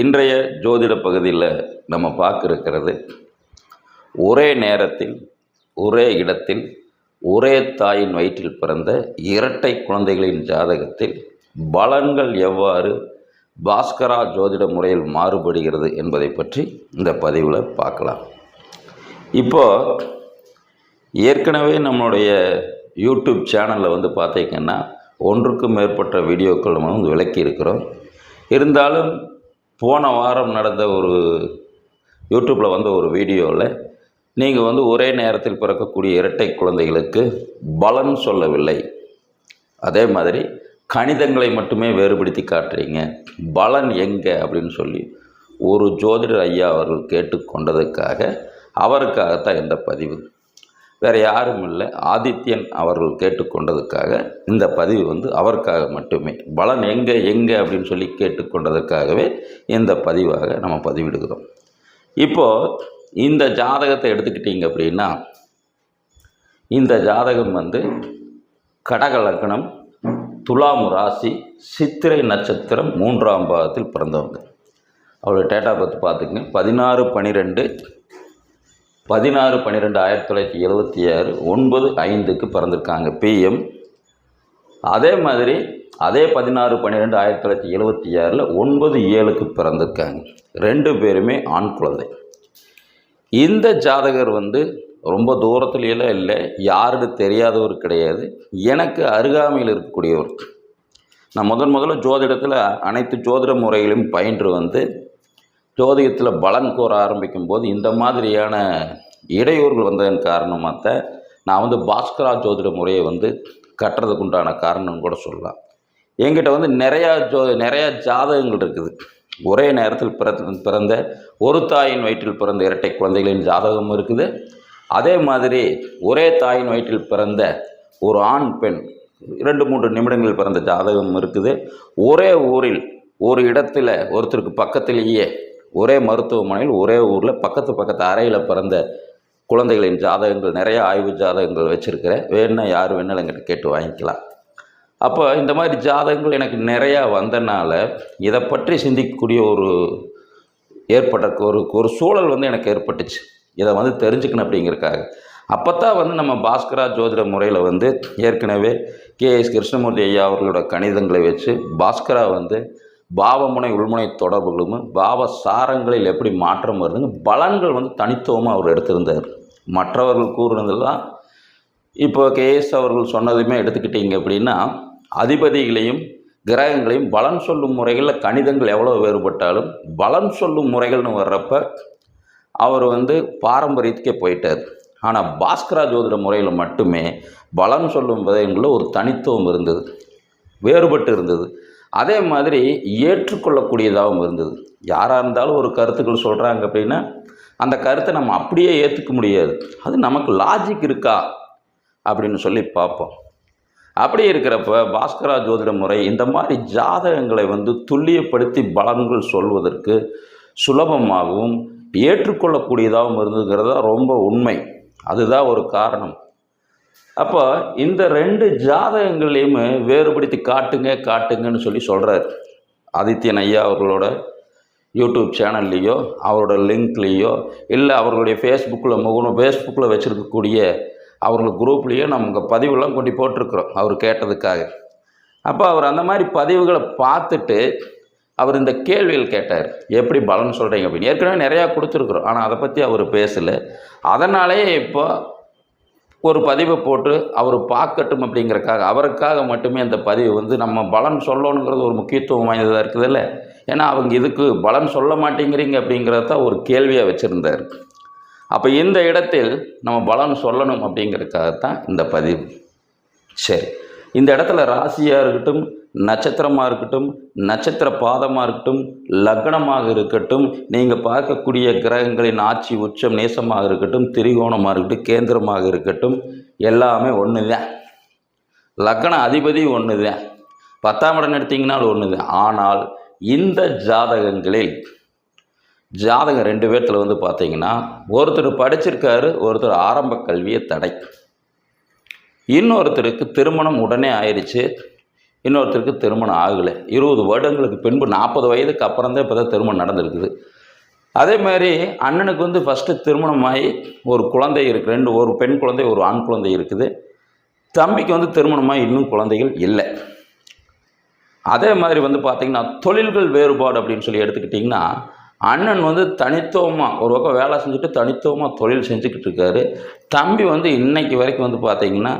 இன்றைய ஜோதிட பகுதியில் நம்ம பார்க்கிருக்கிறது ஒரே நேரத்தில் ஒரே இடத்தில் ஒரே தாயின் வயிற்றில் பிறந்த இரட்டை குழந்தைகளின் ஜாதகத்தில் பலன்கள் எவ்வாறு பாஸ்கரா ஜோதிட முறையில் மாறுபடுகிறது என்பதை பற்றி இந்த பதிவில் பார்க்கலாம். இப்போ ஏற்கனவே நம்மளுடைய யூடியூப் சேனலில் வந்து பார்த்திங்கன்னா ஒன்றுக்கும் மேற்பட்ட வீடியோக்கள் நம்ம வந்து விளக்கி இருக்கிறோம் இருந்தாலும் போன வாரம் நடந்த ஒரு யூடியூப்பில் வந்த ஒரு வீடியோவில் நீங்கள் வந்து ஒரே நேரத்தில் பிறக்கக்கூடிய இரட்டை குழந்தைகளுக்கு பலன் சொல்லவில்லை. அதே மாதிரி கணிதங்களை மட்டுமே வேறுபடுத்தி காட்டுறீங்க. பலன் எங்கே அப்படின்னு சொல்லி ஒரு ஜோதிடர் ஐயா அவர்கள் கேட்டுக்கொண்டதுக்காக அவருக்காகத்தான் இந்த பதிவு. வேறு யாரும் இல்லை. ஆதித்யன் அவர்கள் கேட்டுக்கொண்டதுக்காக இந்த பதிவு வந்து அவருக்காக மட்டுமே. பலன் எங்கே எங்கே அப்படின்னு சொல்லி கேட்டுக்கொண்டதற்காகவே இந்த பதிவாக நம்ம பதிவிடுகிறோம். இப்போது இந்த ஜாதகத்தை எடுத்துக்கிட்டீங்க அப்படின்னா இந்த ஜாதகம் வந்து கடக லக்னம் துலாம் ராசி சித்திரை நட்சத்திரம் மூன்றாம் பாகத்தில் பிறந்தவங்க. அவருடைய டேட்டா பற்றி பார்த்துக்கங்க. பதினாறு பன்னிரெண்டு பதினாறு பன்னிரெண்டு ஆயிரத்தி தொள்ளாயிரத்தி எழுபத்தி ஆறு ஒன்பது ஐந்துக்கு பிறந்திருக்காங்க. பிஎம் அதே மாதிரி அதே பதினாறு பன்னிரெண்டு ஆயிரத்தி தொள்ளாயிரத்தி எழுபத்தி ஆறில் ஒன்பது ஏழுக்கு பிறந்திருக்காங்க. ரெண்டு பேருமே ஆண் குழந்தை. இந்த ஜாதகர் வந்து ரொம்ப தூரத்துலையெல்லாம் இல்லை யாருன்னு தெரியாதவர் கிடையாது. எனக்கு அருகாமையில் இருக்கக்கூடியவர். நான் முதன் முதல்ல ஜோதிடத்தில் அனைத்து ஜோதிட முறைகளையும் பயின்று வந்து ஜோதிடத்தில் பலன் கூற ஆரம்பிக்கும் போது இந்த மாதிரியான இடையூறுகள் வந்ததன் காரணமாக தான் நான் வந்து பாஸ்கரா ஜோதிட முறையை வந்து கட்டுறதுக்கு உண்டான காரணம் கூட சொல்லலாம். என்கிட்ட வந்து நிறையா ஜோ நிறையா ஜாதகங்கள் இருக்குது. ஒரே நேரத்தில் பிற பிறந்த ஒரு தாயின் வயிற்றில் பிறந்த இரட்டை குழந்தைகளின் ஜாதகம் இருக்குது. அதே மாதிரி ஒரே தாயின் வயிற்றில் பிறந்த ஒரு ஆண் பெண் இரண்டு மூன்று நிமிடங்களில் பிறந்த ஜாதகம் இருக்குது. ஒரே ஊரில் ஒரு இடத்துல ஒருத்தருக்கு பக்கத்திலேயே ஒரே மருத்துவமனையில் ஒரே ஊரில் பக்கத்து பக்கத்து அறையில் பிறந்த குழந்தைகளின் ஜாதகங்கள் நிறைய ஆய்வு ஜாதகங்கள் வச்சுருக்கிறேன். வேணுன்னா யார் வேணாலும் எங்கிட்ட கேட்டு வாங்கிக்கலாம். அப்போ இந்த மாதிரி ஜாதகங்கள் எனக்கு நிறையா வந்தனால இதை பற்றி சிந்திக்கக்கூடிய ஒரு ஏற்பட்ட ஒரு ஒரு சூழல் வந்து எனக்கு ஏற்பட்டுச்சு. இதை வந்து தெரிஞ்சுக்கணும் அப்படிங்கிறக்காக அப்போ தான் வந்து நம்ம பாஸ்கரா ஜோதிட முறையில் வந்து ஏற்கனவே கே எஸ் கிருஷ்ணமூர்த்தி ஐயா அவர்களோட கணிதங்களை வச்சு பாஸ்கரா வந்து பாவமுனை உள்முனை தொடர்புகளும் பாவ சாரங்களில் எப்படி மாற்றம் வருதுங்க பலன்கள் வந்து தனித்துவமாக அவர் எடுத்திருந்தார். மற்றவர்கள் கூறுனதெல்லாம் இப்போ கேஎஸ் அவர்கள் சொன்னதுமே எடுத்துக்கிட்டீங்க அப்படின்னா அதிபதிகளையும் கிரகங்களையும் பலன் சொல்லும் முறைகளில் கணிதங்கள் எவ்வளோ வேறுபட்டாலும் பலன் சொல்லும் முறைகள்னு வர்றப்ப அவர் வந்து பாரம்பரியத்துக்கே போயிட்டார். ஆனால் பாஸ்கரா ஜோதிட முறையில் மட்டுமே பலன் சொல்லும் விதங்களில் ஒரு தனித்துவம் இருந்தது வேறுபட்டு இருந்தது. அதே மாதிரி ஏற்றுக்கொள்ளக்கூடியதாகவும் இருந்தது. யாராக இருந்தாலும் ஒரு கருத்துக்கள் சொல்கிறாங்க அப்படின்னா அந்த கருத்தை நம்ம அப்படியே ஏற்றுக்க முடியாது. அது நமக்கு லாஜிக் இருக்கா? அப்படின்னு சொல்லி பார்ப்போம். அப்படி இருக்கிறப்ப பாஸ்கரா ஜோதிட முறை இந்த மாதிரி ஜாதகங்களை வந்து துல்லியப்படுத்தி பலன்கள் சொல்வதற்கு சுலபமாகவும் ஏற்றுக்கொள்ளக்கூடியதாகவும் இருந்ததுங்கிறது தான் ரொம்ப உண்மை. அதுதான் ஒரு காரணம். அப்போ இந்த ரெண்டு ஜாதகங்களையுமே வேறுபடுத்தி காட்டுங்க காட்டுங்கன்னு சொல்லி சொல்கிறார் ஆதித்யன் ஐயா அவர்களோட யூடியூப் சேனல்லையோ அவரோட லிங்க்லேயோ இல்லை அவர்களுடைய ஃபேஸ்புக்கில் முகணும் ஃபேஸ்புக்கில் வச்சுருக்கக்கூடிய அவர்கள் குரூப்லேயோ நம்ம பதிவுலாம் கொண்டு போட்டிருக்கிறோம் அவர் கேட்டதுக்காக. அப்போ அவர் அந்த மாதிரி பதிவுகளை பார்த்துட்டு அவர் இந்த கேள்விகள் கேட்டார். எப்படி பலன் சொல்கிறீங்க அப்படின்னு? ஏற்கனவே நிறையா கொடுத்துருக்குறோம் ஆனால் அதை பற்றி அவர் பேசலை. அதனாலேயே இப்போ ஒரு பதிவை போட்டு அவர் பார்க்கட்டும் அப்படிங்கிறக்காக அவருக்காக மட்டுமே அந்த பதிவு வந்து நம்ம பலன் சொல்லணுங்கிறது ஒரு முக்கியத்துவம் வாய்ந்ததாக இருக்குதுல்ல? ஏன்னா அவங்க இதுக்கு பலன் சொல்ல மாட்டேங்கிறீங்க அப்படிங்கிறத தான் ஒரு கேள்வியாக வச்சுருந்தார். அப்போ இந்த இடத்தில் நம்ம பலன் சொல்லணும் அப்படிங்கிறதுக்காகத்தான் இந்த பதிவு. சரி. இந்த இடத்துல ராசியாக இருக்கட்டும் நட்சத்திரமாக இருக்கட்டும் நட்சத்திர பாதமாக இருக்கட்டும் லக்னமாக இருக்கட்டும் நீங்கள் பார்க்கக்கூடிய கிரகங்களின் ஆட்சி உச்சம் நேசமாக இருக்கட்டும் திரிகோணமாக இருக்கட்டும் கேந்திரமாக இருக்கட்டும் எல்லாமே ஒன்று தான் லக்ன அதிபதி ஒன்று தான் பத்தாம் இடம் எடுத்தீங்கன்னாலும் ஒன்று தான் ஆனால் இந்த ஜாதகங்களில் ஜாதகம் ரெண்டு பேர்த்தில் வந்து பார்த்தீங்கன்னா ஒருத்தர் படிச்சிருக்காரு ஒருத்தர் ஆரம்ப கல்வியை தடை. இன்னொருத்தருக்கு திருமணம் உடனே ஆயிடுச்சு இன்னொருத்தருக்கு திருமணம் ஆகலை. இருபது வருடங்களுக்கு பின்பு நாற்பது வயதுக்கு அப்புறம் தான் இப்போ தான் திருமணம் நடந்திருக்குது. அதே மாதிரி அண்ணனுக்கு வந்து ஃபஸ்ட்டு திருமணமாகி ஒரு குழந்தை இருக்குது ரெண்டு ஒரு பெண் குழந்தை ஒரு ஆண் குழந்தை இருக்குது. தம்பிக்கு வந்து திருமணமாகி இன்னும் குழந்தைகள் இல்லை. அதே மாதிரி வந்து பார்த்திங்கன்னா தொழில்கள் வேறுபாடு அப்படின்னு சொல்லி எடுத்துக்கிட்டிங்கன்னா அண்ணன் வந்து தனித்துவமாக ஒரு பக்கம் வேலை செஞ்சுட்டு தனித்துவமாக தொழில் செஞ்சுக்கிட்டு இருக்காரு. தம்பி வந்து இன்னைக்கு வரைக்கும் வந்து பார்த்திங்கன்னா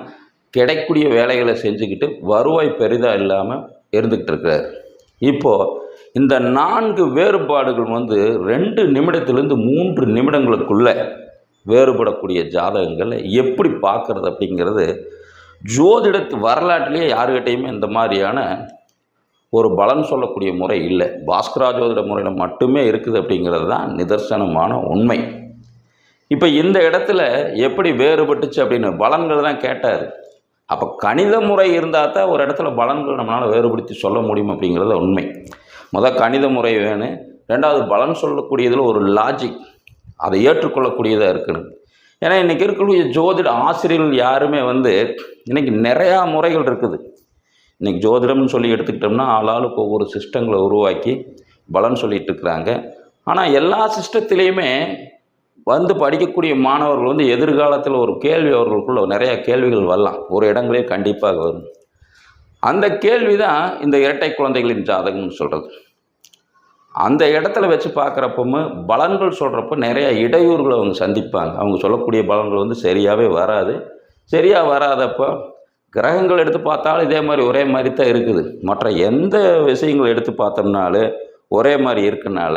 கிடைக்கூடிய வேலைகளை செஞ்சுக்கிட்டு வருவாய் பெரிதாக இல்லாமல் இருந்துக்கிட்டு இருக்கிறார். இப்போது இந்த நான்கு வேறுபாடுகள் வந்து ரெண்டு நிமிடத்திலிருந்து மூன்று நிமிடங்களுக்குள்ளே வேறுபடக்கூடிய ஜாதகங்களை எப்படி பார்க்குறது அப்படிங்கிறது ஜோதிடத்து வரலாற்றிலேயே யாருக்கிட்டையுமே இந்த மாதிரியான ஒரு பலன் சொல்லக்கூடிய முறை இல்லை. பாஸ்கரா ஜோதிட முறையில் மட்டுமே இருக்குது அப்படிங்கிறது தான் நிதர்சனமான உண்மை. இப்போ இந்த இடத்துல எப்படி வேறுபட்டுச்சு அப்படின்னு பலன்கள் தான் கேட்டார். அப்போ கணித முறை இருந்தால் தான் ஒரு இடத்துல பலன்கள் நம்மளால் வேறுபடுத்தி சொல்ல முடியும் அப்படிங்கிறது உண்மை. முதல் கணித முறை வேணும் ரெண்டாவது பலன் சொல்லக்கூடியதில் ஒரு லாஜிக் அதை ஏற்றுக்கொள்ளக்கூடியதாக இருக்கணும். ஏன்னா இன்றைக்கி இருக்கக்கூடிய ஜோதிட ஆசிரியர்கள் யாருமே வந்து இன்றைக்கி நிறையா முறைகள் இருக்குது. இன்றைக்கி ஜோதிடம்னு சொல்லி எடுத்துக்கிட்டோம்னா ஆளாளுக்கு ஒவ்வொரு சிஸ்டங்களை உருவாக்கி பலன் சொல்லிகிட்டு இருக்கிறாங்க. ஆனால் எல்லா சிஸ்டத்துலேயுமே வந்து படிக்கக்கூடிய மாணவர்கள் வந்து எதிர்காலத்தில் ஒரு கேள்வி அவர்களுக்குள்ள நிறையா கேள்விகள் வரலாம். ஒரு இடங்களே கண்டிப்பாக வரும். அந்த கேள்வி தான் இந்த இரட்டை குழந்தைகளின் ஜாதகம்னு சொல்கிறது அந்த இடத்துல வச்சு பார்க்குறப்பவும் பலன்கள் சொல்கிறப்ப நிறையா இடையூறுகளை அவங்க சந்திப்பாங்க. அவங்க சொல்லக்கூடிய பலன்கள் வந்து சரியாகவே வராது. சரியாக வராதப்போ கிரகங்கள் எடுத்து பார்த்தாலும் இதே மாதிரி ஒரே மாதிரி தான் இருக்குது. மற்ற எந்த விஷயங்கள் எடுத்து பார்த்தோம்னாலும் ஒரே மாதிரி இருக்கனால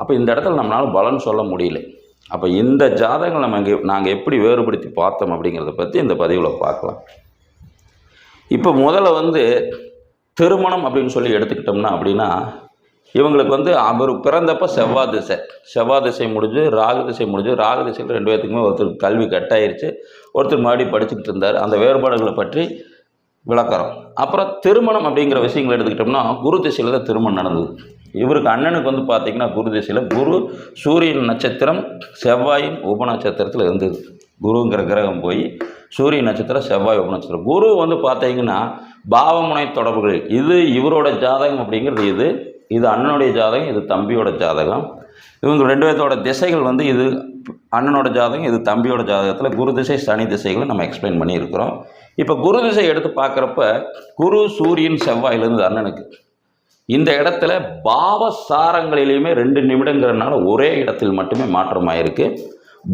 அப்போ இந்த இடத்துல நம்மளால் பலன் சொல்ல முடியல. அப்போ இந்த ஜாதகங்களை நம்ம இங்கே நாங்கள் எப்படி வேறுபடுத்தி பார்த்தோம் அப்படிங்கிறத பற்றி இந்த பதிவில் பார்க்கலாம். இப்போ முதல்ல வந்து திருமணம் அப்படின்னு சொல்லி எடுத்துக்கிட்டோம்னா அப்படின்னா இவங்களுக்கு வந்து அவர் பிறந்தப்ப செவ்வாய் திசை. செவ்வாய் திசை முடிஞ்சு ராகு திசை முடிஞ்சு ராகு திசையில் ரெண்டு பேர்த்துக்குமே ஒருத்தர் கல்வி கட்டாயிருச்சு. ஒருத்தர் மறுபடியும் படிச்சுக்கிட்டு இருந்தார். அந்த வேறுபாடுகளை பற்றி விளக்கிறோம். அப்புறம் திருமணம் அப்படிங்கிற விஷயங்களை எடுத்துக்கிட்டோம்னா குரு திசையில் தான் திருமணம் நடந்தது. இவருக்கு அண்ணனுக்கு வந்து பார்த்திங்கன்னா குரு திசையில் குரு சூரியன் நட்சத்திரம் செவ்வாயின் உப நட்சத்திரத்தில் இருந்தது. குருங்கிற கிரகம் போய் சூரிய நட்சத்திரம் செவ்வாய் உப நட்சத்திரம் குரு வந்து பார்த்தீங்கன்னா பாவமுனை தொடர்புகள். இது இவரோட ஜாதகம் அப்படிங்கிறது இது. இது அண்ணனுடைய ஜாதகம் இது தம்பியோட ஜாதகம். இவங்க ரெண்டு பேர்த்தோட திசைகள் வந்து இது அண்ணனோட ஜாதகம் இது தம்பியோட ஜாதகத்தில் குரு திசை சனி திசைகளை நம்ம எக்ஸ்பிளைன் பண்ணியிருக்கிறோம். இப்போ குரு திசை எடுத்து பார்க்குறப்ப குரு சூரியன் செவ்வாயிலிருந்து அண்ணனுக்கு. இந்த இடத்துல பாவசாரங்களிலையுமே ரெண்டு நிமிடங்கிறனால ஒரே இடத்தில் மட்டுமே மாற்றமாயிருக்கு.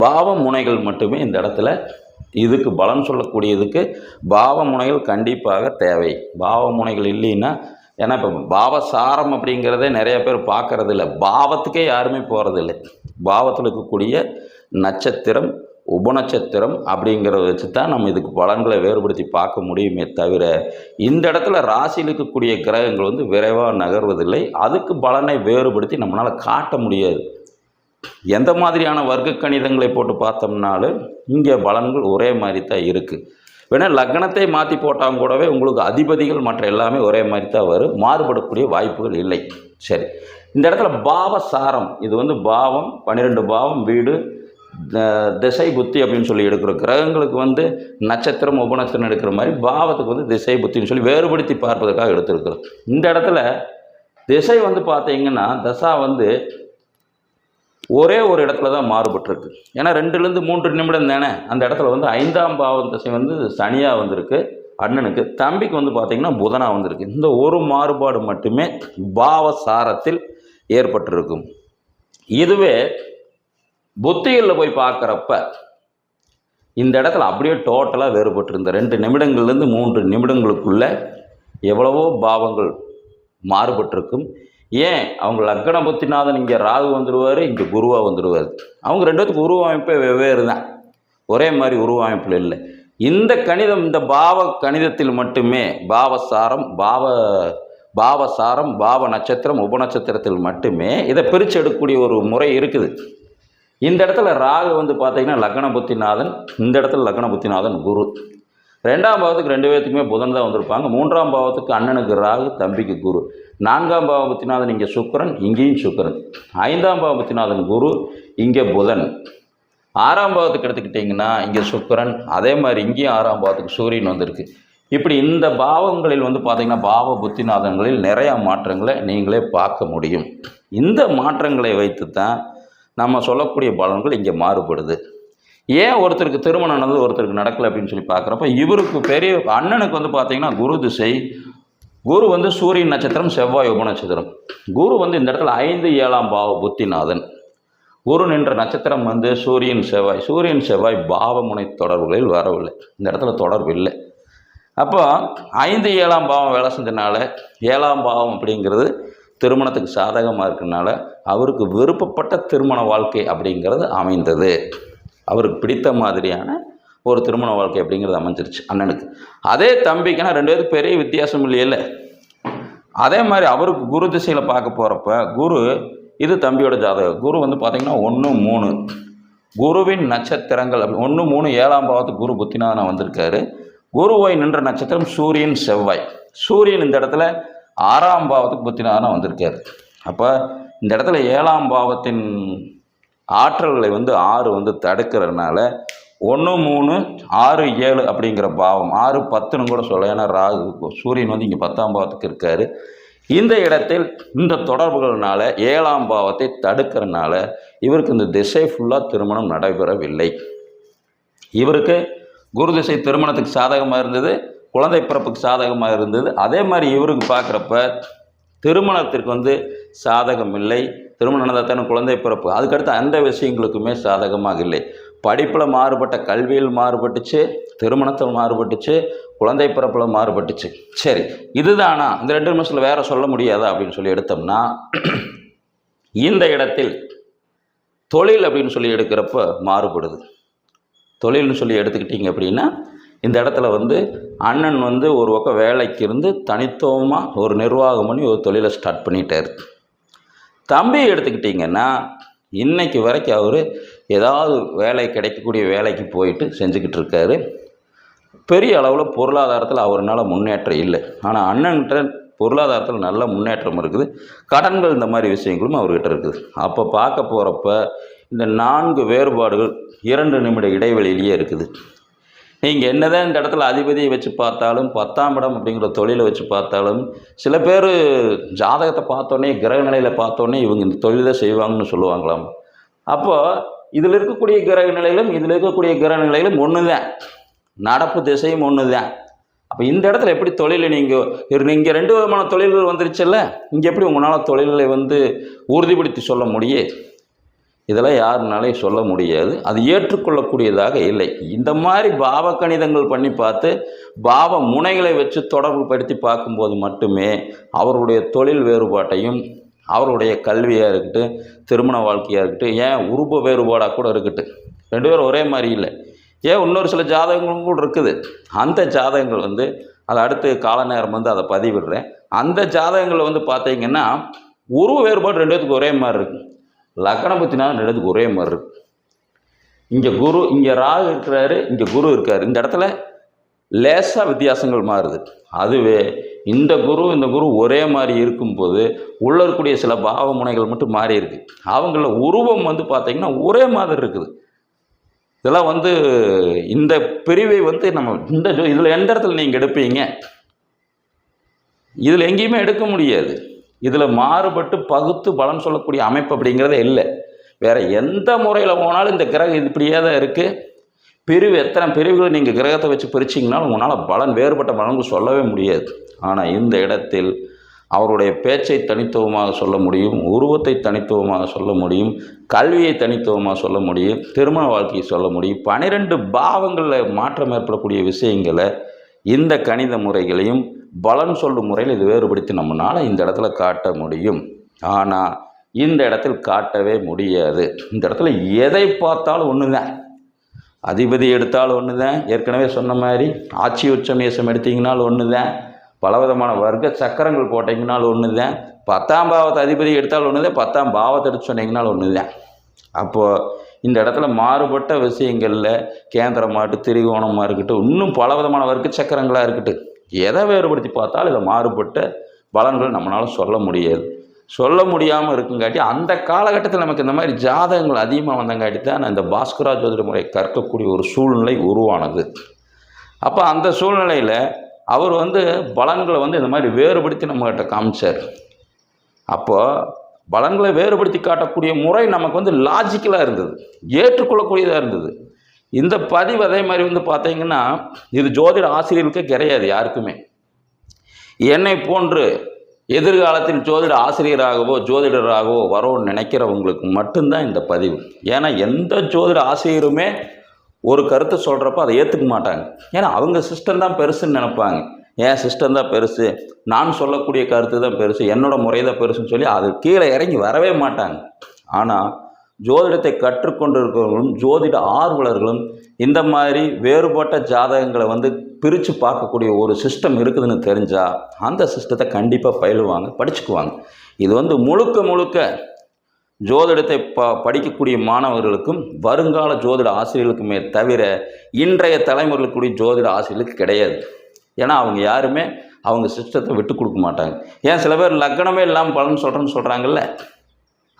பாவ முனைகள் மட்டுமே இந்த இடத்துல இதுக்கு பலன் சொல்லக்கூடியதுக்கு பாவ முனைகள் கண்டிப்பாக தேவை. பாவ முனைகள் இல்லைன்னா ஏன்னா இப்போ பாவசாரம் அப்படிங்கிறதே நிறைய பேர் பார்க்கறது இல்லை பாவத்துக்கே யாருமே போகிறதில்லை பாவத்தில் இருக்கக்கூடிய நட்சத்திரம் உபநட்சத்திரம் அப்படிங்கிறத வச்சு தான் நம்ம இதுக்கு பலன்களை வேறுபடுத்தி பார்க்க முடியுமே தவிர இந்த இடத்துல ராசியில் இருக்கக்கூடிய கிரகங்கள் வந்து விரைவாக நகர்வதில்லை. அதுக்கு பலனை வேறுபடுத்தி நம்மளால் காட்ட முடியாது. எந்த மாதிரியான வர்க்க கணிதங்களை போட்டு பார்த்தோம்னாலும் இங்கே பலன்கள் ஒரே மாதிரி தான் இருக்குது வேணால் லக்னத்தை மாற்றி போட்டால் கூடவே உங்களுக்கு அதிபதிகள் மற்ற எல்லாமே ஒரே மாதிரி தான் வரும். மாறுபடக்கூடிய வாய்ப்புகள் இல்லை. சரி. இந்த இடத்துல பாவசாரம். இது வந்து பாவம் பன்னிரெண்டு பாவம் வீடு திசை புத்தி அப்படின்னு சொல்லி எடுக்கிற கிரகங்களுக்கு வந்து நட்சத்திரம் உபநட்சத்திரம் எடுக்கிற மாதிரி பாவத்துக்கு வந்து திசை புத்தின்னு சொல்லி வேறுபடுத்தி பார்ப்பதற்காக எடுத்திருக்கிறோம். இந்த இடத்துல திசை வந்து பார்த்தீங்கன்னா தசா வந்து ஒரே ஒரு இடத்துல தான் மாறுபட்டிருக்கு. ஏன்னா ரெண்டுலேருந்து மூன்று நிமிடம் தானே? அந்த இடத்துல வந்து ஐந்தாம் பாவம் திசை வந்து சனியாக வந்திருக்கு அண்ணனுக்கு. தம்பிக்கு வந்து பார்த்திங்கன்னா புதனாக வந்திருக்கு. இந்த ஒரு மாறுபாடு மட்டுமே பாவசாரத்தில் ஏற்பட்டிருக்கும். இதுவே புத்திகளில் போய் பார்க்குறப்ப இந்த இடத்துல அப்படியே டோட்டலாக வேறுபட்டிருந்த ரெண்டு நிமிடங்கள்லேருந்து மூன்று நிமிடங்களுக்குள்ள எவ்வளவோ பாவங்கள் மாறுபட்டிருக்கும். ஏன்? அவங்க லக்கண புத்திநாதன் இங்கே ராகு வந்துடுவார் இங்கே குருவாக வந்துடுவார் அவங்க ரெண்டுத்துக்கு உருவமைப்பே வெவ்வேறு தான். ஒரே மாதிரி உருவமைப்பில் இல்லை. இந்த கணிதம் இந்த பாவ கணிதத்தில் மட்டுமே பாவசாரம் பாவ பாவசாரம் பாவ நட்சத்திரம் உபநட்சத்திரத்தில் மட்டுமே இதை பிரித்து எடுக்கக்கூடிய ஒரு முறை இருக்குது. இந்த இடத்துல ராகு வந்து பார்த்தீங்கன்னா லக்ன புத்திநாதன் இந்த இடத்துல லக்ன புத்திநாதன் குரு. ரெண்டாம் பாவத்துக்கு ரெண்டு பேர்த்துக்குமே புதன் தான் வந்திருப்பாங்க. மூன்றாம் பாவத்துக்கு அண்ணனுக்கு ராகு தம்பிக்கு குரு. நான்காம் பாவ புத்திநாதன் இங்கே சுக்கரன் இங்கேயும் சுக்கரன். ஐந்தாம் பாவ புத்திநாதன் குரு இங்கே புதன். ஆறாம் பாவத்துக்கு எடுத்துக்கிட்டிங்கன்னா இங்கே சுக்கரன். அதே மாதிரி இங்கேயும் ஆறாம் பாவத்துக்கு சூரியன் வந்திருக்கு. இப்படி இந்த பாவங்களில் வந்து பார்த்திங்கன்னா பாவ புத்திநாதங்களில் நிறையா மாற்றங்களை நீங்களே பார்க்க முடியும். இந்த மாற்றங்களை வைத்து தான் நம்ம சொல்லக்கூடிய பலன்கள் இங்கே மாறுபடுது. ஏன் ஒருத்தருக்கு திருமணம் நடந்தது ஒருத்தருக்கு நடக்கலை அப்படின்னு சொல்லி பார்க்குறப்ப இவருக்கு பெரிய அண்ணனுக்கு வந்து பார்த்தீங்கன்னா குரு திசை குரு வந்து சூரியன் நட்சத்திரம் செவ்வாய் உப நட்சத்திரம். குரு வந்து இந்த இடத்துல ஐந்து ஏழாம் பாவ புத்திநாதன். குரு நின்ற நட்சத்திரம் வந்து சூரியன் செவ்வாய். சூரியன் செவ்வாய் பாவமுனை தொடர்புகளில் வரவில்லை. இந்த இடத்துல தொடர்பு இல்லை. அப்போ ஐந்து ஏழாம் பாவம் வேலை செஞ்சனால ஏழாம் பாவம் அப்படிங்கிறது திருமணத்துக்கு சாதகமாக இருக்கிறனால அவருக்கு விருப்பப்பட்ட திருமண வாழ்க்கை அப்படிங்கிறது அமைந்தது. அவருக்கு பிடித்த மாதிரியான ஒரு திருமண வாழ்க்கை அப்படிங்கிறது அமைஞ்சிருச்சு அண்ணனுக்கு. அதே தம்பிக்குன்னா ரெண்டு பேருக்கு பெரிய வித்தியாசம் இல்லையில அதே மாதிரி அவருக்கு குரு திசையில் பார்க்க போகிறப்ப குரு இது தம்பியோட ஜாதகம். குரு வந்து பார்த்திங்கன்னா ஒன்று மூணு. குருவின் நட்சத்திரங்கள் அப்படி ஒன்று மூணு ஏழாம் பாவத்துக்கு குரு புத்திநாதனம் வந்திருக்காரு. குருவை நின்ற நட்சத்திரம் சூரியன் செவ்வாய். சூரியன் இந்த இடத்துல ஆறாம் பாவத்துக்கு புத்திநாதனம் வந்திருக்காரு. அப்போ இந்த இடத்துல ஏழாம் பாவத்தின் ஆற்றல்களை வந்து ஆறு வந்து தடுக்கிறதுனால ஒன்று மூணு ஆறு ஏழு அப்படிங்கிற பாவம் ஆறு பத்துன்னு கூட சொல்லலாம். ஏன்னா ராகு சூரியன் வந்து இங்கே பத்தாம் பாவத்துக்கு இருக்காரு. இந்த இடத்தில் இந்த தொடர்புகள்னால ஏழாம் பாவத்தை தடுக்கிறனால இவருக்கு இந்த திசை ஃபுல்லாக திருமணம் நடைபெறவில்லை. இவருக்கு குரு திசை திருமணத்துக்கு சாதகமாக இருந்தது குழந்தை பிறப்புக்கு சாதகமாக இருந்தது. அதே மாதிரி இவருக்கு பார்க்குறப்ப திருமணத்திற்கு வந்து சாதகம் இல்லை. திருமணம் நடந்தாத்தான குழந்தை பிறப்பு. அதுக்கடுத்து அந்த விஷயங்களுக்குமே சாதகமாக இல்லை. படிப்பில் மாறுபட்ட கல்வியில் மாறுபட்டுச்சு திருமணத்தில் மாறுபட்டுச்சு குழந்தை பிறப்பில் மாறுபட்டுச்சு. சரி இதுதானா? இந்த ரெண்டு நிமிஷத்தில் வேற சொல்ல முடியாதா அப்படின்னு சொல்லி எடுத்தோம்னா இந்த இடத்தில் தொழில் அப்படின்னு சொல்லி எடுக்கிறப்ப மாறுபடுது. தொழில்னு சொல்லி எடுத்துக்கிட்டிங்க அப்படின்னா இந்த இடத்துல வந்து அண்ணன் வந்து ஒரு பக்கம் வேலைக்கு இருந்து தனித்துவமாக ஒரு நிர்வாகம் பண்ணி ஒரு தொழிலை ஸ்டார்ட் பண்ணிட்டார். தம்பி எடுத்துக்கிட்டிங்கன்னா இன்னைக்கு வரைக்கும் அவர் ஏதாவது வேலை கிடைக்கக்கூடிய வேலைக்கு போயிட்டு செஞ்சுக்கிட்டு இருக்காரு. பெரிய அளவில் பொருளாதாரத்தில் அவர்னால முன்னேற்றம் இல்லை. ஆனால் அண்ணன்கிட்ட பொருளாதாரத்தில் நல்ல முன்னேற்றம் இருக்குது. கடன்கள் இந்த மாதிரி விஷயங்களும் அவர்கிட்ட இருக்குது. அப்போ பார்க்க போகிறப்ப இந்த நான்கு வேறுபாடுகள் இரண்டு நிமிட இடைவெளியிலேயே இருக்குது. நீங்கள் என்னதான் இந்த இடத்துல அதிபதியை வச்சு பார்த்தாலும் பத்தாம் இடம் அப்படிங்கிற தொழிலை வச்சு பார்த்தாலும் சில பேர் ஜாதகத்தை பார்த்தோன்னே கிரக நிலையில் பார்த்தோன்னே இவங்க இந்த தொழிலை செய்வாங்கன்னு சொல்லுவாங்களாம். அப்போது இதில் இருக்கக்கூடிய கிரக நிலையிலும் இதில் இருக்கக்கூடிய கிரக நிலையிலும் ஒன்று தான் நடப்பு திசையும் ஒன்று தான் அப்போ இந்த இடத்துல எப்படி தொழிலை நீங்கள் இங்கே ரெண்டு விதமான தொழில்கள் வந்துருச்சுல்ல இங்கே எப்படி உங்களால் தொழில்களை வந்து உறுதிப்படுத்தி சொல்ல முடியும் இதெல்லாம் யாருனாலையும் சொல்ல முடியாது. அது ஏற்றுக்கொள்ளக்கூடியதாக இல்லை. இந்த மாதிரி பாவ கணிதங்கள் பண்ணி பார்த்து பாவ முனைகளை வச்சு தொடர்பு படுத்தி பார்க்கும்போது மட்டுமே அவருடைய தொழில் வேறுபாட்டையும் அவருடைய கல்வியாக இருக்கட்டும் திருமண வாழ்க்கையாக இருக்கட்டும் ஏன் உருவ வேறுபாடாக கூட இருக்கட்டும். ரெண்டு பேரும் ஒரே மாதிரி இல்லை. ஏன் இன்னொரு சில ஜாதகங்களும் கூட இருக்குது. அந்த ஜாதகங்கள் வந்து அதை அடுத்து கால நேரம் வந்து அதை பதிவிடுறேன். அந்த ஜாதகங்களை வந்து பார்த்தீங்கன்னா உருவ வேறுபாடு ரெண்டு பேத்துக்கு ஒரே மாதிரி இருக்குது லக்கண பற்றினாலும் ரெண்டு ஒரே மாதிரி இருக்கு. இங்கே குரு இங்கே ராகு இருக்கிறாரு இங்கே குரு இருக்கார். இந்த இடத்துல லேசாக வித்தியாசங்கள் மாறுது. அதுவே இந்த குரு இந்த குரு ஒரே மாதிரி இருக்கும்போது உள்ள இருக்கக்கூடிய சில பாவ முனைகள் மட்டும் மாறி இருக்கு. அவங்கள உருவம் வந்து பார்த்தீங்கன்னா ஒரே மாதிரி இருக்குது. இதெல்லாம் வந்து இந்த பிரிவை வந்து நம்ம இந்த இதில் எந்த இடத்துல நீங்கள் எடுப்பீங்க? இதில் எங்கேயுமே எடுக்க முடியாது. இதில் மாறுபட்டு பகுத்து பலன் சொல்லக்கூடிய அமைப்பு அப்படிங்கிறதே இல்லை. வேறு எந்த முறையில் போனாலும் இந்த கிரகம் இது இப்படியே தான் இருக்குது பிரிவு எத்தனை பிரிவுகளை நீங்கள் கிரகத்தை வச்சு பிரிச்சிங்கனாலும் உங்களால் பலன் வேறுபட்ட பலன்கள் சொல்லவே முடியாது. ஆனால் இந்த இடத்தில் அவருடைய பேச்சை தனித்துவமாக சொல்ல முடியும் உருவத்தை தனித்துவமாக சொல்ல முடியும் கல்வியை தனித்துவமாக சொல்ல முடியும் திருமண வாழ்க்கையை சொல்ல முடியும். பனிரெண்டு பாவங்களில் மாற்றம் ஏற்படக்கூடிய விஷயங்களை இந்த கணித முறைகளையும் பலன் சொல்லும் முறையில் இது வேறுபடுத்தி நம்மளால் இந்த இடத்துல காட்ட முடியும். ஆனால் இந்த இடத்தில் காட்டவே முடியாது. இந்த இடத்துல எதை பார்த்தாலும் ஒன்று தான் அதிபதி எடுத்தாலும் ஒன்று தான் ஏற்கனவே சொன்ன மாதிரி ஆட்சி உச்சமேசம் எடுத்தீங்கனாலும் ஒன்று தான் பலவிதமான வர்க்க சக்கரங்கள் போட்டிங்கனாலும் ஒன்று தான் பத்தாம் பாவத்தை அதிபதி எடுத்தாலும் ஒன்று தான் பத்தாம் பாவத்தை எடுத்து சொன்னீங்கனாலும் ஒன்று தான் அப்போது இந்த இடத்துல மாறுபட்ட விஷயங்களில் கேந்திரமாட்டு திரிகோணமாக இருக்கட்டும் இன்னும் பலவிதமான வர்க்க சக்கரங்களாக இருக்கட்டும் எதை வேறுபடுத்தி பார்த்தாலும் இதை மாறுபட்ட பலன்கள் நம்மளால் சொல்ல முடியாது. சொல்ல முடியாமல் இருக்குங்காட்டி அந்த காலகட்டத்தில் நமக்கு இந்த மாதிரி ஜாதகங்கள் அதிகமாக வந்தங்காட்டி தான் இந்த பாஸ்கரா ஜோதிட முறை கற்கக்கூடிய ஒரு சூழ்நிலை உருவானது. அப்போ அந்த சூழ்நிலையில் அவர் வந்து பலன்களை வந்து இந்த மாதிரி வேறுபடுத்தி நம்மகிட்ட காமிச்சார். அப்போது பலன்களை வேறுபடுத்தி காட்டக்கூடிய முறை நமக்கு வந்து லாஜிக்கலாக இருந்தது. ஏற்றுக்கொள்ளக்கூடியதாக இருந்தது. இந்த பதிவு அதே மாதிரி வந்து பார்த்தீங்கன்னா இது ஜோதிட ஆசிரியர்களுக்கே கிடையாது யாருக்குமே. என்னை போன்று எதிர்காலத்தில் ஜோதிட ஆசிரியராகவோ ஜோதிடராகவோ வரோன்னு நினைக்கிறவங்களுக்கு மட்டும்தான் இந்த பதிவு. ஏன்னா எந்த ஜோதிட ஆசிரியருமே ஒரு கருத்தை சொல்கிறப்ப அதை ஏற்றுக்க மாட்டாங்க. ஏன்னா அவங்க சிஸ்டம் தான் பெருசுன்னு நினைப்பாங்க. ஏன் சிஸ்டம் தான் பெருசு. நான் சொல்லக்கூடிய கருத்து தான் பெருசு. என்னோடய முறை தான் பெருசுன்னு சொல்லி அது கீழே இறங்கி வரவே மாட்டாங்க. ஆனால் ஜோதிடத்தை கற்றுக்கொண்டிருக்கிறவர்களும் ஜோதிட ஆர்வலர்களும் இந்த மாதிரி வேறுபட்ட ஜாதகங்களை வந்து பிரித்து பார்க்கக்கூடிய ஒரு சிஸ்டம் இருக்குதுன்னு தெரிஞ்சால் அந்த சிஸ்டத்தை கண்டிப்பாக பயிலுவாங்க படிச்சுக்குவாங்க. இது வந்து முழுக்க முழுக்க ஜோதிடத்தை ப படிக்கக்கூடிய மாணவர்களுக்கும் வருங்கால ஜோதிட ஆசிரியர்களுக்குமே தவிர இன்றைய தலைமுறையில் கூடிய ஜோதிட ஆசிரியர்களுக்கு கிடையாது. ஏன்னா அவங்க யாருமே அவங்க சிஸ்டத்தை விட்டு கொடுக்க மாட்டாங்க. ஏன் சில பேர் லக்கணமே இல்லாமல் பலன் சொல்கிறேன்னு சொல்கிறாங்கல்ல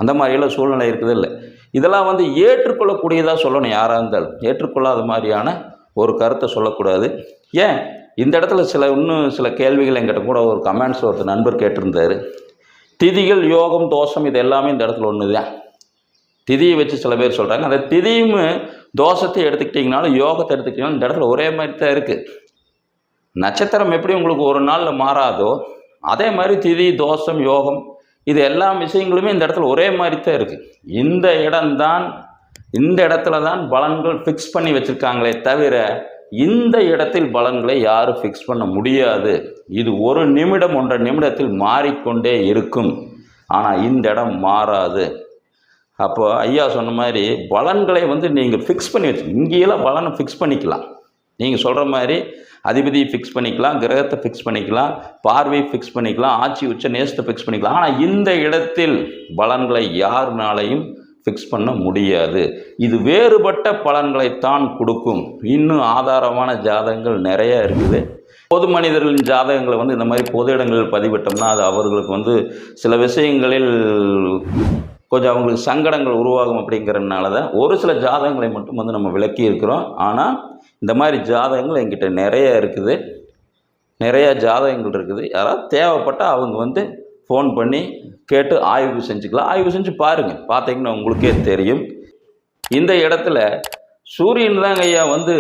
அந்த மாதிரியெல்லாம் சூழ்நிலை இருக்குது இல்லை. இதெல்லாம் வந்து ஏற்றுக்கொள்ளக்கூடியதாக சொல்லணும் யாராக இருந்தாலும் ஏற்றுக்கொள்ளாத மாதிரியான ஒரு கருத்தை சொல்லக்கூடாது. ஏன்? இந்த இடத்துல சில இன்னும் சில கேள்விகள் எங்கிட்ட கூட ஒரு கமெண்ட்ஸ் ஒருத்தர் நண்பர் கேட்டிருந்தார். திதிகள் யோகம் தோஷம் இது எல்லாமே இந்த இடத்துல ஒன்று தான் திதியை வச்சு சில பேர் சொல்கிறாங்க அந்த திதியும் தோஷத்தை எடுத்துக்கிட்டிங்கனாலும் யோகத்தை எடுத்துக்கிட்டிங்கனாலும் இந்த இடத்துல ஒரே மாதிரி தான் இருக்குது நட்சத்திரம் எப்படி உங்களுக்கு ஒரு நாளில் மாறாதோ அதே மாதிரி திதி தோஷம் யோகம் இது எல்லா விஷயங்களுமே இந்த இடத்துல ஒரே மாதிரி தான் இருக்குது இந்த இடம்தான் இந்த இடத்துல தான் பலன்கள் ஃபிக்ஸ் பண்ணி வச்சுருக்காங்களே தவிர இந்த இடத்தில் பலன்களை யாரும் ஃபிக்ஸ் பண்ண முடியாது. இது ஒரு நிமிடம் ஒன்றரை நிமிடத்தில் மாறிக்கொண்டே இருக்கும். ஆனால் இந்த இடம் மாறாது. அப்போ ஐயா சொன்ன மாதிரி பலன்களை வந்து நீங்கள் ஃபிக்ஸ் பண்ணி வச்சு இங்கேயெல்லாம் பலனை ஃபிக்ஸ் பண்ணிக்கலாம். நீங்கள் சொல்கிற மாதிரி அதிபதியை ஃபிக்ஸ் பண்ணிக்கலாம் கிரகத்தை ஃபிக்ஸ் பண்ணிக்கலாம் பார்வை ஃபிக்ஸ் பண்ணிக்கலாம் ஆட்சி உச்ச நேசத்தை ஃபிக்ஸ் பண்ணிக்கலாம். ஆனால் இந்த இடத்தில் பலன்களை யாருனாலையும் ஃபிக்ஸ் பண்ண முடியாது. இது வேறுபட்ட பலன்களைத்தான் கொடுக்கும். இன்னும் ஆதாரமான ஜாதகங்கள் நிறைய இருக்குது. பொது மனிதர்களின் ஜாதகங்களை வந்து இந்த மாதிரி பொது இடங்களில் பதிவிட்டோம்னா அது அவர்களுக்கு வந்து சில விஷயங்களில் கொஞ்சம் அவங்களுக்கு சங்கடங்கள் உருவாகும் அப்படிங்கிறதுனால தான் ஒரு சில ஜாதகங்களை மட்டும் வந்து நம்ம விளக்கி இருக்கிறோம் ஆனால் இந்த மாதிரி ஜாதகங்கள் எங்கிட்ட நிறைய இருக்குது. நிறைய ஜாதகங்கள் இருக்குது. யாராவது தேவைப்பட்டால் அவங்க வந்து ஃபோன் பண்ணி கேட்டு ஆய்வு செஞ்சுக்கலாம். ஆய்வு செஞ்சு பாருங்கள் பார்த்தீங்கன்னா உங்களுக்கே தெரியும். இந்த இடத்துல சூரியன் தாங்க ஐயா வந்து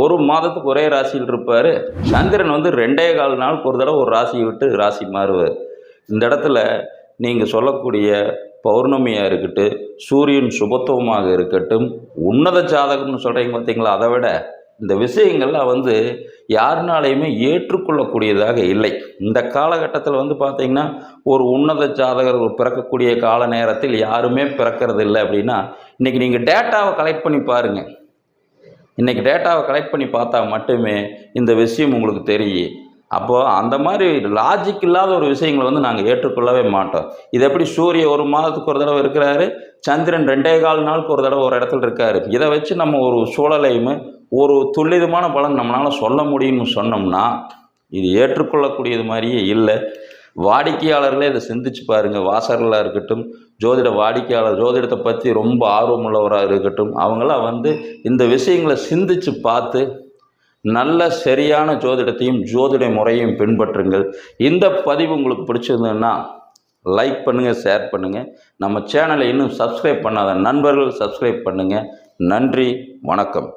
ஒரு மாதத்துக்கு ஒரே ராசியில் இருப்பார். சந்திரன் வந்து ரெண்டே கால் நாளுக்கு ஒரு தடவை ஒரு ராசியை விட்டு ராசி மாறுவார். இந்த இடத்துல நீங்கள் சொல்லக்கூடிய பௌர்ணமியாக இருக்கட்டும் சூரியன் சுபத்துவமாக இருக்கட்டும் உன்னத ஜாதகம்னு சொல்கிறீங்க பார்த்தீங்களா? அதை விட இந்த விஷயங்கள்லாம் வந்து யாருனாலையுமே ஏற்றுக்கொள்ளக்கூடியதாக இல்லை. இந்த காலகட்டத்தில் வந்து பார்த்திங்கன்னா ஒரு உன்னத ஜாதகர் பிறக்கக்கூடிய கால நேரத்தில் யாருமே பிறக்கிறது இல்லை அப்படின்னா இன்றைக்கி நீங்கள் டேட்டாவை கலெக்ட் பண்ணி பாருங்கள் இன்றைக்கி டேட்டாவை கலெக்ட் பண்ணி பார்த்தா மட்டுமே இந்த விஷயம் உங்களுக்கு தெரியும். அப்போது அந்த மாதிரி லாஜிக் இல்லாத ஒரு விஷயங்களை வந்து நாங்கள் ஏற்றுக்கொள்ளவே மாட்டோம். இது எப்படி சூரிய ஒரு மாதத்துக்கு ஒரு தடவை இருக்கிறாரு சந்திரன் ரெண்டே கால் நாளுக்கு ஒரு தடவை ஒரு இடத்துல இருக்காரு. இதை வச்சு நம்ம ஒரு சூழலையுமே ஒரு துல்லிதமான பலன் நம்மளால் சொல்ல முடியும்னு சொன்னோம்னா இது ஏற்றுக்கொள்ளக்கூடியது மாதிரியே இல்லை. வாடிக்கையாளர்களே இதை சிந்திச்சு பாருங்கள் வாசகர்களாக இருக்கட்டும் ஜோதிட வாடிக்கையாளர் ஜோதிடத்தை பற்றி ரொம்ப ஆர்வமுள்ளவராக இருக்கட்டும் அவங்களாம் வந்து இந்த விஷயங்களை சிந்திச்சு பார்த்து நல்ல சரியான ஜோதிடத்தையும் ஜோதிட முறையும் பின்பற்றுங்கள். இந்த பதிவு உங்களுக்கு பிடிச்சிருந்ததுன்னா லைக் பண்ணுங்கள் ஷேர் பண்ணுங்கள் நம்ம சேனலை இன்னும் சப்ஸ்கிரைப் பண்ணாத நண்பர்கள் சப்ஸ்கிரைப் பண்ணுங்கள் நன்றி வணக்கம்.